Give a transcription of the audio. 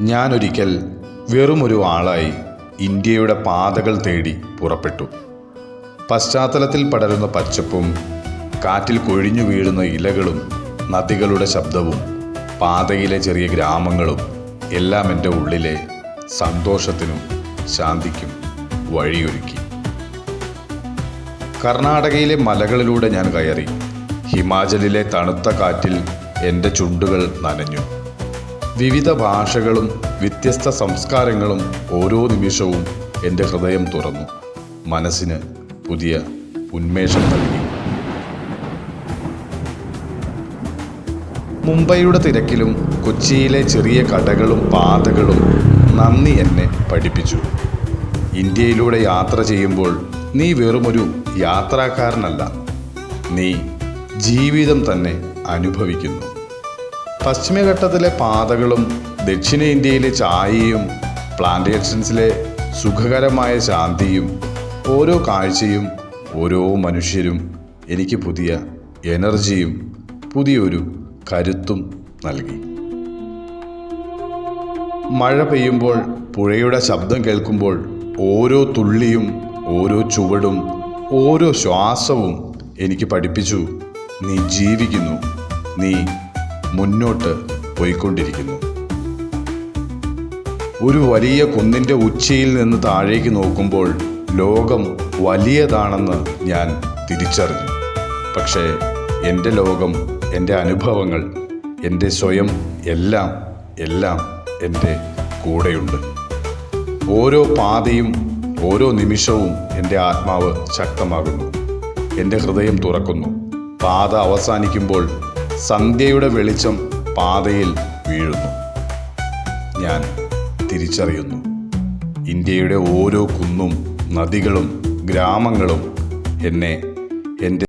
ഞാനൊരിക്കൽ വെറുമൊരു ആളായി ഇന്ത്യയുടെ പാതകൾ തേടി പുറപ്പെട്ടു. പശ്ചാത്തലത്തിൽ പടരുന്ന പച്ചപ്പും കാറ്റിൽ കൊഴിഞ്ഞു വീഴുന്ന ഇലകളും നദികളുടെ ശബ്ദവും പാതയിലെ ചെറിയ ഗ്രാമങ്ങളും എല്ലാം എന്റെ ഉള്ളിലെ സന്തോഷത്തിനും ശാന്തിക്കും വഴിയൊരുക്കി. കർണാടകയിലെ മലകളിലൂടെ ഞാൻ കയറി. ഹിമാചലിലെ തണുത്ത കാറ്റിൽ എന്റെ ചുണ്ടുകൾ നനഞ്ഞു. വിവിധ ഭാഷകളും വ്യത്യസ്ത സംസ്കാരങ്ങളും ഓരോ നിമിഷവും എന്റെ ഹൃദയം തുറന്നു. മനസ്സിന് പുതിയ ഉന്മേഷം നൽകി. മുംബൈയുടെ തിരക്കിലും കൊച്ചിയിലെ ചെറിയ കടകളും പാതകളും നന്ദി എന്നെ പഠിപ്പിച്ചു. ഇന്ത്യയിലൂടെ യാത്ര ചെയ്യുമ്പോൾ നീ വെറുമൊരു യാത്രക്കാരനല്ല. നീ ജീവിതം തന്നെ അനുഭവിക്കുന്നു. പശ്ചിമഘട്ടത്തിലെ പാതകളും ദക്ഷിണേന്ത്യയിലെ ചായയും പ്ലാന്റേഷൻസിലെ സുഖകരമായ ശാന്തിയും ഓരോ കാഴ്ചയും ഓരോ മനുഷ്യരും എനിക്ക് പുതിയ എനർജിയും പുതിയൊരു കരുത്തും നൽകി. മഴ പെയ്യുമ്പോൾ പുഴയുടെ ശബ്ദം കേൾക്കുമ്പോൾ ഓരോ തുള്ളിയും ഓരോ ചുവടും ഓരോ ശ്വാസവും എനിക്ക് പഠിപ്പിച്ചു. നീ ജീവിക്കുന്നു. നീ മുന്നോട്ട് പോയിക്കൊണ്ടിരിക്കുന്നു. ഒരു വലിയ കുന്നിന്റെ ഉച്ചയിൽ നിന്ന് താഴേക്ക് നോക്കുമ്പോൾ ലോകം വലിയതാണെന്ന് ഞാൻ തിരിച്ചറിഞ്ഞു. പക്ഷേ എന്റെ ലോകം എന്റെ അനുഭവങ്ങൾ എന്റെ സ്വയം എല്ലാം എല്ലാം എന്റെ കൂടെയുണ്ട്. ഓരോ പാതയും ഓരോ നിമിഷവും എന്റെ ആത്മാവ് ശക്തമാകുന്നു. എന്റെ ഹൃദയം തുറക്കുന്നു. പാത അവസാനിക്കുമ്പോൾ സന്ധ്യയുടെ വെളിച്ചം പാതയിൽ വീഴുന്നു. ഞാൻ തിരിച്ചറിയുന്നു. ഇന്ത്യയുടെ ഓരോ കുന്നും നദികളും ഗ്രാമങ്ങളും എന്നെ എന്റെ